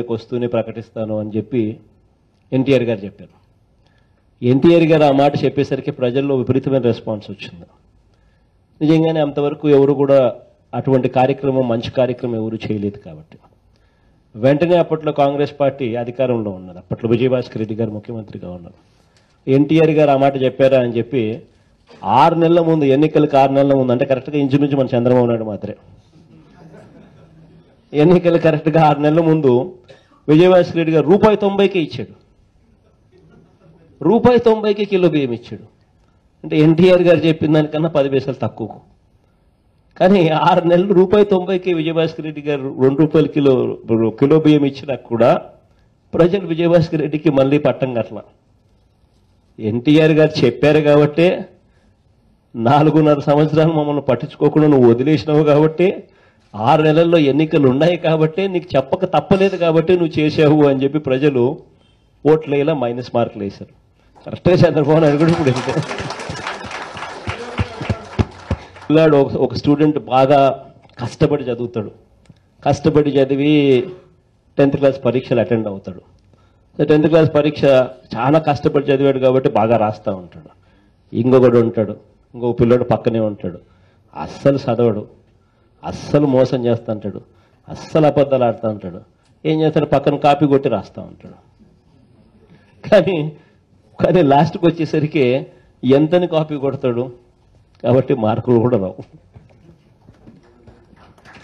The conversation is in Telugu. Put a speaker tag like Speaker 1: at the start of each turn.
Speaker 1: వస్తూనే ప్రకటిస్తాను అని చెప్పి ఎన్టీఆర్ గారు చెప్పారు. ఎన్టీఆర్ గారు ఆ మాట చెప్పేసరికి ప్రజల్లో విపరీతమైన రెస్పాన్స్ వచ్చింది. నిజంగానే అంతవరకు ఎవరు కూడా అటువంటి కార్యక్రమం మంచి కార్యక్రమం ఎవరు చేయలేదు కాబట్టి. వెంటనే అప్పట్లో కాంగ్రెస్ పార్టీ అధికారంలో ఉన్నది. అప్పట్లో విజయభాస్కర్ రెడ్డి గారు ముఖ్యమంత్రిగా ఉన్నారు ఎన్టీఆర్ గారు ఆ మాట చెప్పారా అని చెప్పి ఆరు నెలల ముందు ఎన్నికలకు ఆరు నెలల ముందు అంటే కరెక్ట్గా ఇంచుమించు మన చంద్రబాబు నాయుడు మాత్రమే. ఎన్నికలు కరెక్ట్గా ఆరు నెలల ముందు విజయభాస్కర్ రెడ్డి గారు రూపాయి తొంభైకే ఇచ్చాడు. రూపాయి తొంభైకి కిలో బియ్యం ఇచ్చాడు. అంటే ఎన్టీఆర్ గారు చెప్పిన దానికన్నా పది పైసలు తక్కువకు. కానీ ఆరు నెలలు రూపాయి తొంభైకి విజయభాస్కర్ రెడ్డి గారు రెండు రూపాయల కిలో కిలో బియ్యం ఇచ్చినా కూడా ప్రజలు విజయభాస్కర్ రెడ్డికి మళ్ళీ పట్టం కట్ల ఎన్టీఆర్ గారు చెప్పారు కాబట్టే నాలుగున్నర సంవత్సరాలు మమ్మల్ని పట్టించుకోకుండా నువ్వు వదిలేసినావు కాబట్టి ఆరు నెలల్లో ఎన్నికలు ఉన్నాయి కాబట్టి నీకు చెప్పక తప్పలేదు కాబట్టి నువ్వు చేసావు అని చెప్పి ప్రజలు ఓట్లు వేయలా మైనస్ మార్కులు వేశారు. కరెక్ట్గా చంద్రబాబు నాయుడు కూడా ఇప్పుడు పిల్లాడు ఒక స్టూడెంట్ బాగా కష్టపడి చదువుతాడు. కష్టపడి చదివి టెన్త్ క్లాస్ పరీక్షలు అటెండ్ అవుతాడు. టెన్త్ క్లాస్ పరీక్ష చాలా కష్టపడి చదివాడు కాబట్టి బాగా రాస్తూ ఉంటాడు. ఇంకొకడు ఉంటాడు. ఇంకో పిల్లడు పక్కనే ఉంటాడు. అస్సలు చదవడు. అస్సలు మోసం చేస్తా ఉంటాడు అస్సలు అబద్ధాలు ఆడుతూ ఉంటాడు ఏం చేస్తాడు? పక్కన కాపీ కొట్టి రాస్తూ ఉంటాడు కానీ కానీ లాస్ట్కి వచ్చేసరికి ఎంతని కాపీ కొడతాడు? కాబట్టి మార్కులు కూడా రావు.